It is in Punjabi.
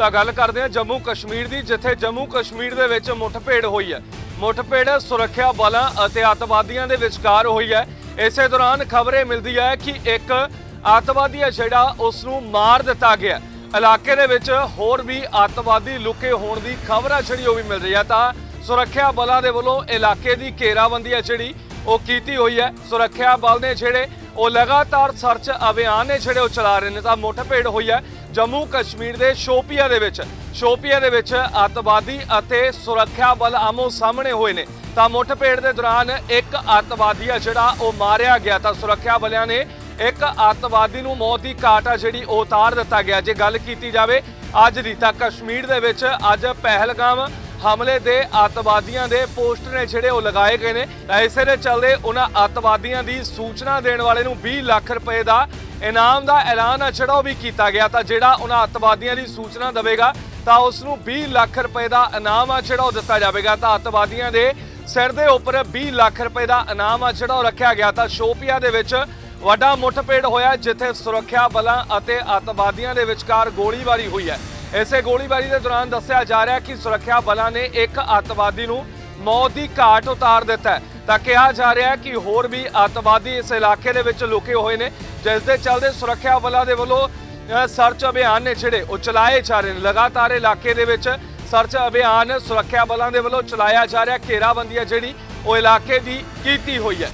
ਤਾਂ ਗੱਲ ਕਰਦੇ ਹਾਂ ਜੰਮੂ ਕਸ਼ਮੀਰ ਦੀ, ਜਿੱਥੇ ਜੰਮੂ ਕਸ਼ਮੀਰ ਦੇ ਵਿੱਚ ਮੁੱਠਭੇੜ ਹੋਈ ਹੈ। ਮੁੱਠਭੇੜ ਸੁਰੱਖਿਆ ਬਲਾਂ ਅਤੇ ਅੱਤਵਾਦੀਆਂ ਦੇ ਵਿਚਕਾਰ ਹੋਈ ਹੈ। ਇਸੇ ਦੌਰਾਨ ਖਬਰੇ ਮਿਲਦੀ ਹੈ ਕਿ ਇੱਕ ਅੱਤਵਾਦੀ ਹੈ ਜਿਹੜਾ ਉਸ ਨੂੰ ਮਾਰ ਦਿੱਤਾ ਗਿਆ ਇਲਾਕੇ ਦੇ ਵਿੱਚ ਹੋਰ ਵੀ ਅੱਤਵਾਦੀ ਲੁਕੇ ਹੋਣ ਦੀ ਖਬਰ ਹੈ ਜਿਹੜੀ ਉਹ ਵੀ ਮਿਲ ਰਹੀ ਹੈ। ਤਾਂ ਸੁਰੱਖਿਆ ਬਲਾਂ ਦੇ ਵੱਲੋਂ ਇਲਾਕੇ ਦੀ ਘੇਰਾਬੰਦੀ ਹੈ ਜਿਹੜੀ ਉਹ ਕੀਤੀ ਹੋਈ ਹੈ। ਸੁਰੱਖਿਆ ਬਲ ਨੇ ਜਿਹੜੇ ਉਹ ਲਗਾਤਾਰ ਸਰਚ ਅਭਿਆਨ ਨੇ ਜਿਹੜੇ ਉਹ ਚਲਾ ਰਹੇ ਨੇ, ਤਾਂ ਮੁੱਠਭੇੜ ਹੋਈ ਹੈ। ਜੰਮੂ ਕਸ਼ਮੀਰ ਦੇ ਸ਼ੋਪੀਆ ਦੇ ਵਿੱਚ। ਸ਼ੋਪੀਆ ਦੇ ਵਿੱਚ ਅੱਤਵਾਦੀ ਅਤੇ ਸੁਰੱਖਿਆ ਬਲ ਆਮੋ ਸਾਹਮਣੇ ਹੋਏ ਨੇ। ਤਾਂ ਮੁੱਠਭੇੜ ਦੇ ਦੌਰਾਨ ਇੱਕ ਅੱਤਵਾਦੀ ਆ ਜਿਹੜਾ ਉਹ ਮਾਰਿਆ ਗਿਆ। ਤਾਂ ਸੁਰੱਖਿਆ ਬਲਿਆਂ ਨੇ ਇੱਕ ਅੱਤਵਾਦੀ ਨੂੰ ਮੌਤ ਦੀ ਘਾਟ ਆ ਜਿਹੜੀ ਉਹ ਉਤਾਰ ਦਿੱਤਾ ਗਿਆ। ਜੇ ਗੱਲ ਕੀਤੀ ਜਾਵੇ, ਅੱਜ ਦੀ ਤਾਂ ਕਸ਼ਮੀਰ ਦੇ ਵਿੱਚ ਅੱਜ ਪਹਿਲਗਾਮ ਹਮਲੇ ਦੇ ਅੱਤਵਾਦੀਆਂ ਦੇ ਪੋਸਟਰ ਨੇ ਜਿਹੜੇ ਉਹ ਲਗਾਏ ਗਏ ਨੇ। ਤਾਂ ਇਸੇ ਦੇ ਚੱਲਦੇ ਉਹਨਾਂ ਅੱਤਵਾਦੀਆਂ ਦੀ ਸੂਚਨਾ ਦੇਣ ਵਾਲੇ ਨੂੰ 20 ਲੱਖ ਰੁਪਏ ਦਾ ਇਨਾਮ ਦਾ ਐਲਾਨ ਆ ਜਿਹੜਾ ਉਹ ਵੀ ਕੀਤਾ ਗਿਆ ਤਾਂ ਜਿਹੜਾ ਉਹਨਾਂ ਅੱਤਵਾਦੀਆਂ ਦੀ ਸੂਚਨਾ ਦੇਵੇਗਾ ਤਾਂ ਉਸ ਨੂੰ 20 ਲੱਖ ਰੁਪਏ ਦਾ ਇਨਾਮ ਆ ਜਿਹੜਾ ਉਹ ਦਿੱਤਾ ਜਾਵੇਗਾ ਤਾਂ ਅੱਤਵਾਦੀਆਂ ਦੇ ਸਿਰ ਦੇ ਉੱਪਰ 20 ਲੱਖ ਰੁਪਏ ਦਾ ਇਨਾਮ ਆ ਜਿਹੜਾ ਉਹ ਰੱਖਿਆ ਗਿਆ ਤਾਂ ਸ਼ੋਪੀਆ ਦੇ ਵਿੱਚ ਵੱਡਾ ਮੁੱਠਭੇੜ ਹੋਇਆ ਜਿੱਥੇ ਸੁਰੱਖਿਆ ਬਲਾਂ ਅਤੇ ਅੱਤਵਾਦੀਆਂ ਦੇ ਵਿਚਕਾਰ ਗੋਲੀਬਾਰੀ ਹੋਈ ਹੈ। ਇਸੇ ਗੋਲੀਬਾਰੀ ਦੇ ਦੌਰਾਨ ਦੱਸਿਆ ਜਾ ਰਿਹਾ ਕਿ ਸੁਰੱਖਿਆ ਬਲਾਂ ਨੇ ਇੱਕ ਅੱਤਵਾਦੀ ਨੂੰ ਮੌਤ ਦੀ ਘਾਟ ਉਤਾਰ ਦਿੱਤਾ ਹੈ। ਤਾਂ ਕਿਹਾ ਜਾ ਰਿਹਾ ਹੈ ਕਿ ਹੋਰ ਵੀ ਅੱਤਵਾਦੀ ਇਸ ਇਲਾਕੇ ਦੇ ਵਿੱਚ ਲੁਕੇ ਹੋਏ ਨੇ, ਜਿਸ ਦੇ ਚੱਲਦੇ ਸੁਰੱਖਿਆ ਬਲਾਂ ਦੇ ਵੱਲੋਂ ਸਰਚ ਅਭਿਆਨ ਨੇ ਜਿਹੜੇ ਉਹ ਚਲਾਏ ਜਾ ਰਹੇ ਨੇ। ਲਗਾਤਾਰ ਇਲਾਕੇ ਦੇ ਵਿੱਚ ਸਰਚ ਅਭਿਆਨ ਸੁਰੱਖਿਆ ਬਲਾਂ ਦੇ ਵੱਲੋਂ ਚਲਾਇਆ ਜਾ ਰਿਹਾ। ਘੇਰਾਬੰਦੀ ਹੈ ਜਿਹੜੀ ਉਹ ਇਲਾਕੇ ਦੀ ਕੀਤੀ ਹੋਈ ਹੈ।